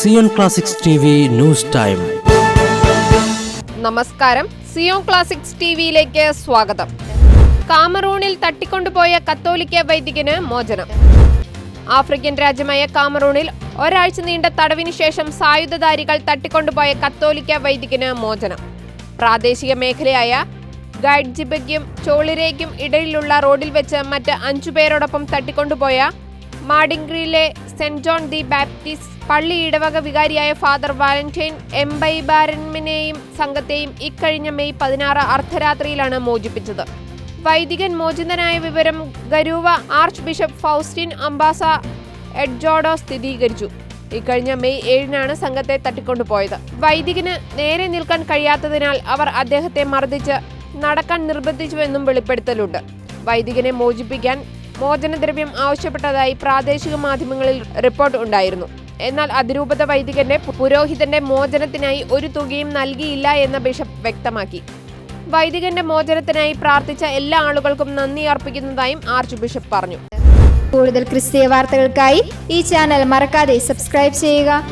Zion classics news time. നമസ്കാരം. Zion classics ടിവിയിലേക്ക് സ്വാഗതം. കാമറൂണിൽ തട്ടിക്കൊണ്ടുപോയ കത്തോലിക്ക വൈദികന് മോചനം. ആഫ്രിക്കൻ രാജ്യമായ കാമറൂണിൽ ഒരാഴ്ച നീണ്ട തടവിന് ശേഷം സായുധധാരികൾ തട്ടിക്കൊണ്ടുപോയ കത്തോലിക്ക വൈദികന് മോചനം. പ്രാദേശിക മേഖലയായ ഗൈഡ്ജിബയ്ക്കും ചോളിരയ്ക്കും ഇടയിലുള്ള റോഡിൽ വെച്ച് മറ്റ് അഞ്ചു പേരോടൊപ്പം തട്ടിക്കൊണ്ടുപോയ മാഡിംഗ്രിയിലെ സെന്റ് ജോൺ ദി ബാപ്റ്റിസ്റ്റ് പള്ളി ഇടവക വികാരിയായ ഫാദർ വാലന്റൈൻ എം. ബൈ ബാരൻമിനെയും സംഘത്തെയും ഇക്കഴിഞ്ഞ മെയ് പതിനാറ് അർദ്ധരാത്രിയിലാണ് മോചിപ്പിച്ചത്. വൈദികൻ മോചിതനായ വിവരം Garoua archbishop Faustin Ambassa Ndjodo സ്ഥിരീകരിച്ചു. ഇക്കഴിഞ്ഞ മെയ് ഏഴിനാണ് സംഘത്തെ തട്ടിക്കൊണ്ടുപോയത്. വൈദികന് നേരെ നിൽക്കാൻ കഴിയാത്തതിനാൽ അവർ അദ്ദേഹത്തെ മർദ്ദിച്ച് നടക്കാൻ നിർബന്ധിച്ചുവെന്നും വെളിപ്പെടുത്തലുണ്ട്. വൈദികനെ മോചിപ്പിക്കാൻ മോചനദ്രവ്യം ആവശ്യപ്പെട്ടതായി പ്രാദേശിക മാധ്യമങ്ങളിൽ റിപ്പോർട്ട് ഉണ്ടായിരുന്നു. എന്നാൽ അതിരൂപത വൈദികന്റെ പുരോഹിതന്റെ മോചനത്തിനായി ഒരു തുകയും നൽകിയില്ല എന്ന ബിഷപ്പ് വ്യക്തമാക്കി. വൈദികന്റെ മോചനത്തിനായി പ്രാർത്ഥിച്ച എല്ലാ ആളുകൾക്കും നന്ദി അർപ്പിക്കുന്നതായും ആർച്ച് ബിഷപ്പ് പറഞ്ഞു. കൂടുതൽ ക്രിസ്തീയ വാർത്തകൾക്കായി ഈ ചാനൽ മറക്കാതെ സബ്സ്ക്രൈബ് ചെയ്യുക.